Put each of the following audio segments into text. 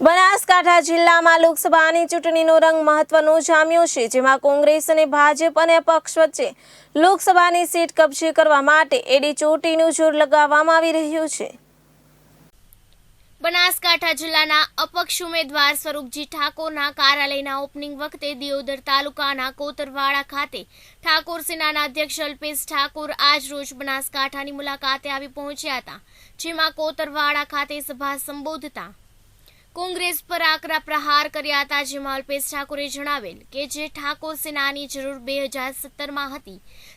બનાસકાંઠા જિલ્લામાં લોકસભાની ચૂંટણીનો રંગ મહત્વનો જામ્યો છે, જેમાં કોંગ્રેસ અને ભાજપ અને અપક્ષ વચ્ચે લોકસભાની સીટ કબજે કરવા માટે એડી ચોટીનું જોર લગાવવામાં આવી રહ્યું છે. બનાસકાંઠા જિલ્લાના અપક્ષ ઉમેદવાર સ્વરૂપજી ઠાકોરના કાર્યાલયના ઓપનિંગ વખતે દિયોદર તાલુકાના કોતરવાડા ખાતે ઠાકોર સેનાના અધ્યક્ષ અલ્પેશ ઠાકોર આજ રોજ બનાસકાંઠાની મુલાકાતે આવી પહોંચ્યા હતા, જેમાં કોતરવાડા ખાતે સભા સંબોધતા કોંગ્રેસ પર આકરા પ્રહાર કર્યા હતા, જેમાં અલ્પેશ ઠાકોરે જણાવેલ કે જે ઠાકોર સેનાની જરૂર બે હજાર સત્તરમાં હતી,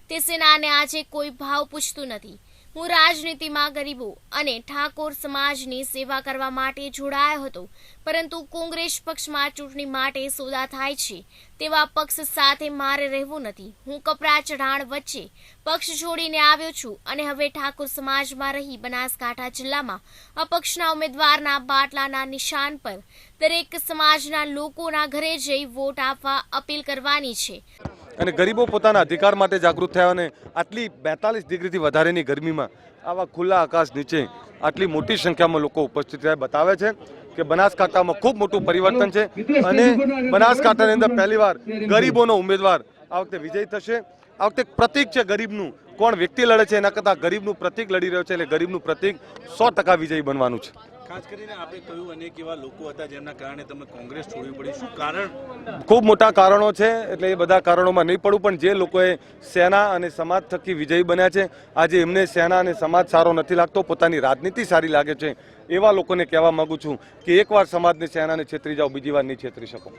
તે સેનાને આજે કોઈ ભાવ પૂછતું નથી. હું રાજનીતિમાં ગરીબો અને ઠાકોર સમાજની સેવા કરવા માટે જોડાયો હતો. પરંતુ કોંગ્રેસ પક્ષમાં ચૂંટણી માટે સોદા થાય છે તેવા પક્ષ સાથે મારે રહેવું નથી. હું કપરા ચઢાણ વચ્ચે પક્ષ છોડીને આવ્યો છું અને હવે ઠાકોર સમાજમાં રહી બનાસકાંઠા જિલ્લામાં અપક્ષના ઉમેદવારના બાટલાના નિશાન પર દરેક સમાજના લોકોના ઘરે જઈ વોટ આપવા અપીલ કરવાની છે. અને ગરીબો પોતાના અધિકાર માટે જાગૃત થયા અને આટલી બેતાલીસ ડિગ્રીથી વધારેની ગરમીમાં આવા ખુલ્લા આકાશ નીચે આટલી મોટી સંખ્યામાં લોકો ઉપસ્થિત રહ્યા. બતાવે છે કે બનાસકાંઠામાં ખૂબ મોટું પરિવર્તન છે અને બનાસકાંઠાની અંદર પહેલીવાર ગરીબોનો ઉમેદવાર આ વખતે વિજય થશે. આ વખતે પ્રતિક છે ગરીબનું. કોણ વ્યક્તિ લડે છે એના કરતાં ગરીબનું પ્રતિક લડી રહ્યો છે એટલે ગરીબનું પ્રતિક સો ટકા વિજયી બનવાનું છે. ખાસ કરીને આપણે કહ્યું અનેક એવા લોકો હતા જેમના કારણે તમને કોંગ્રેસ છોડવી પડી શું કારણ? ખૂબ મોટા કારણો છે એટલે એ બધા કારણોમાં નહીં પડવું પણ જે લોકોએ સેના અને સમાજ થકી વિજયી બન્યા છે આજે એમને સેના અને સમાજ સારો નથી લાગતો પોતાની રાજનીતિ સારી લાગે છે એવા લોકોને કહેવા માગું છું કે એકવાર સમાજને સેનાને છેતરી જાઓ બીજી વાર નહીં છેતરી શકો.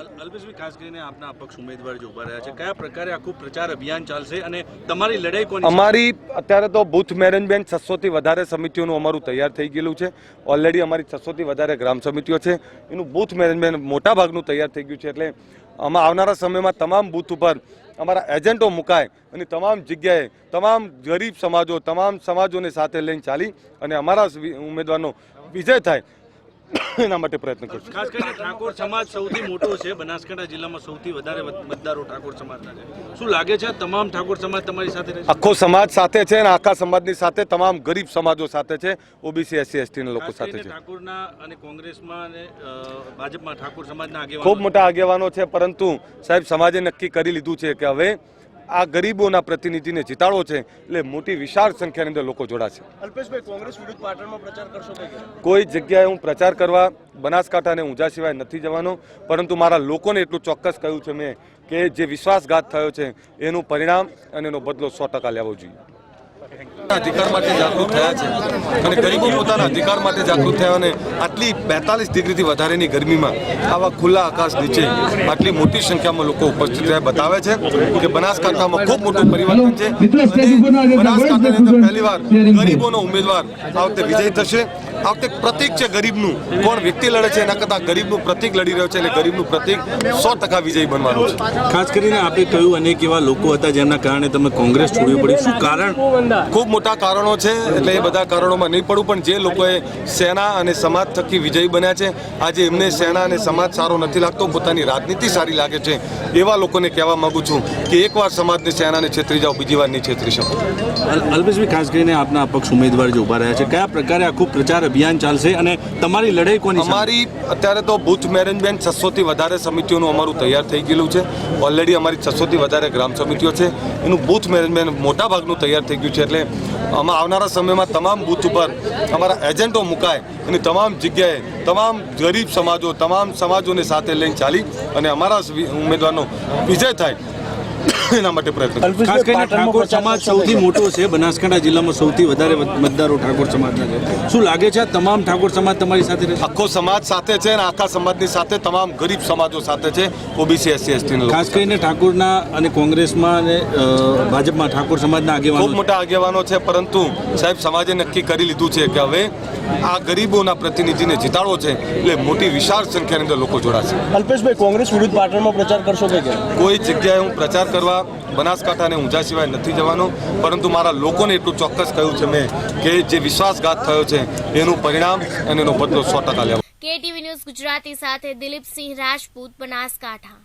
અલ્પેશભાઈ, ખાસ કરીને આપના અપક્ષ ઉમેદવાર જે ઊભા રહ્યા છે, કયા પ્રકારે આખું પ્રચાર અભિયાન ચાલશે અને તમારી લડાઈ કોની અમારી અત્યારે તો બુથ મેનેજમેન્ટ છસો થી વધારે સમિતિઓનું અમારું તૈયાર થઈ ગયેલું છે. ઓલરેડી અમારી છસો થી વધારે ગ્રામ સમિતિઓ છે. એનું બુથ મેનેજમેન્ટ મોટા ભાગનું તૈયાર થઈ ગયું છે. એટલે આમાં આવનારા સમયમાં તમામ બુથ ઉપર અમારા એજન્ટો મુકાય અને તમામ જગ્યાએ તમામ ગરીબ સમાજો, તમામ સમાજોને સાથે લઈને ચાલી અને અમારા ઉમેદવારનો વિજય થાય. એના માટે પ્રયત્ન કરશું. ખાસ કરીને ઠાકોર સમાજ સૌથી મોટો છે. બનાસકાંઠા જિલ્લામાં સૌથી વધારે મતદારો ઠાકોર સમાજના છે. શું લાગે છે તમામ ઠાકોર સમાજ તમારી સાથે આખો સમાજ સાથે છે અને આખા સમાજની સાથે તમામ ગરીબ સમાજો સાથે છે. ઓબીસી એસસી એસટીના લોકો સાથે છે. ઠાકોરના અને કોંગ્રેસમાં અને ભાજપમાં ઠાકોર સમાજના ખૂબ મોટા આગેવાનો છે પરંતુ સાહેબ સમાજે નક્કી કરી લીધું છે કે હવે આ ગરીબોના પ્રતિનિધિને જીતાડવો છે એટલે મોટી વિશાળ સંખ્યાની અંદર લોકો જોડાશે અલ્પેશભાઈ કોંગ્રેસ વિરુદ્ધ પાટણમાં પ્રચાર કરશો કે કોઈ જગ્યાએ હું પ્રચાર કરવા બનાસકાંઠા અને ઊંઝા સિવાય નથી જવાનો પરંતુ મારા લોકોને એટલું ચોક્કસ કહ્યું છે મેં કે જે વિશ્વાસઘાત થયો છે એનું પરિણામ અને એનો બદલો સો ટકા લેવો જોઈએ. અધિકાર માટે જાગૃત થયા છે અને ગરીબો પોતાના અધિકાર માટે જાગૃત થયા અને આટલી બેતાલીસ ડિગ્રીથી વધારેની ગરમીમાં આવા ખુલ્લા આકાશ નીચે આટલી મોટી સંખ્યામાં લોકો ઉપસ્થિત રહ્યા. બતાવે છે કે બનાસકાંઠામાં ખૂબ મોટું પરિવર્તન છે અને બનાસકાંઠાની અંદર પહેલીવાર ગરીબોનો ઉમેદવાર આ વખતે વિજય થશે. આ વખતે પ્રતિક છે ગરીબનું. કોણ વ્યક્તિ લડે છે એના કરતાં ગરીબનું પ્રતિક લડી રહ્યો છે એટલે ગરીબનું પ્રતિક સો ટકા વિજય બનવાનું છે. ખાસ કરીને આપણે કહ્યું અનેક એવા લોકો હતા જેમના કારણે તમે કોંગ્રેસ છોડવી પડી શું કારણ? ખૂબ મોટા કારણો છે એટલે એ બધા કારણોમાં નહીં પડવું પણ જે લોકોએ સેના અને સમાજ થકી વિજયી બન્યા છે આજે એમને સેના અને સમાજ સારો નથી લાગતો પોતાની રાજનીતિ સારી લાગે છે એવા લોકોને કહેવા માંગુ છું કે એકવાર સમાજને સેનાને છેતરી જાઓ બીજી વાર નહીં છેતરી શકો. અલ્પેશભાઈ ખાસ કરીને આપના અપક્ષ ઉમેદવાર જે ઊભા રહ્યા છે કયા પ્રકારે આખું પ્રચાર અભિયાન ચાલશે અને તમારી લડાઈ કોની? અમારી અત્યારે તો બુથ મેનેજમેન્ટ છસોથી વધારે સમિતિઓનું અમારું તૈયાર થઈ ગયેલું છે. ઓલરેડી અમારી છસોથી વધારે ગ્રામ સમિતિઓ છે. એનું બુથ મેનેજમેન્ટ મોટા ભાગનું તૈયાર થઈ ગયું છે એટલે આમાં આવનારા સમયમાં તમામ બુથ ઉપર અમારા એજન્ટો મુકાય અને તમામ જગ્યાએ તમામ ગરીબ સમાજો, તમામ સમાજોને સાથે લઈને ચાલી અને અમારા ઉમેદવારનો વિજય થાય. એના માટે પ્રયત્ન ખાસ કરીને ઠાકોર સમાજ સૌથી મોટો છે બનાસકાંઠા જિલ્લામાં સૌથી વધારે મતદારો ઠાકોર સમાજના છે. શું લાગે છે તમામ ઠાકોર સમાજ તમારી સાથે રહેશે? આખો સમાજ સાથે છે અને આખા સમાજની સાથે તમામ ગરીબ સમાજો સાથે છે ઓબીસી એસસી એસટી ખાસ કરીને ઠાકોરના અને કોંગ્રેસમાં અને ભાજપમાં ઠાકોર સમાજના ખૂબ મોટા આગેવાનો છે પરંતુ સાહેબ સમાજે નક્કી કરી લીધું છે કે હવે આ ગરીબોના પ્રતિનિધિને જીતાડવો છે એટલે મોટી વિશાળ સંખ્યાની અંદર લોકો જોડાશે. અલ્પેશભાઈ કોંગ્રેસ વિરુદ્ધ પાટણમાં પ્રચાર કરશો કે કોઈ જગ્યાએ હું પ્રચાર કરવા બનાસકાંઠા અને ઊંઝા સિવાય નથી જવાનો, પરંતુ મારા લોકોને એટલું ચોક્કસ કહ્યું છે મેં કે જે વિશ્વાસઘાત થયો છે, એનું પરિણામ અને એનો બદલો સો ટકા લેવા. કેટીવી ન્યૂઝ ગુજરાતી સાથે દિલીપસિંહ રાજપૂત, બનાસકાંઠા.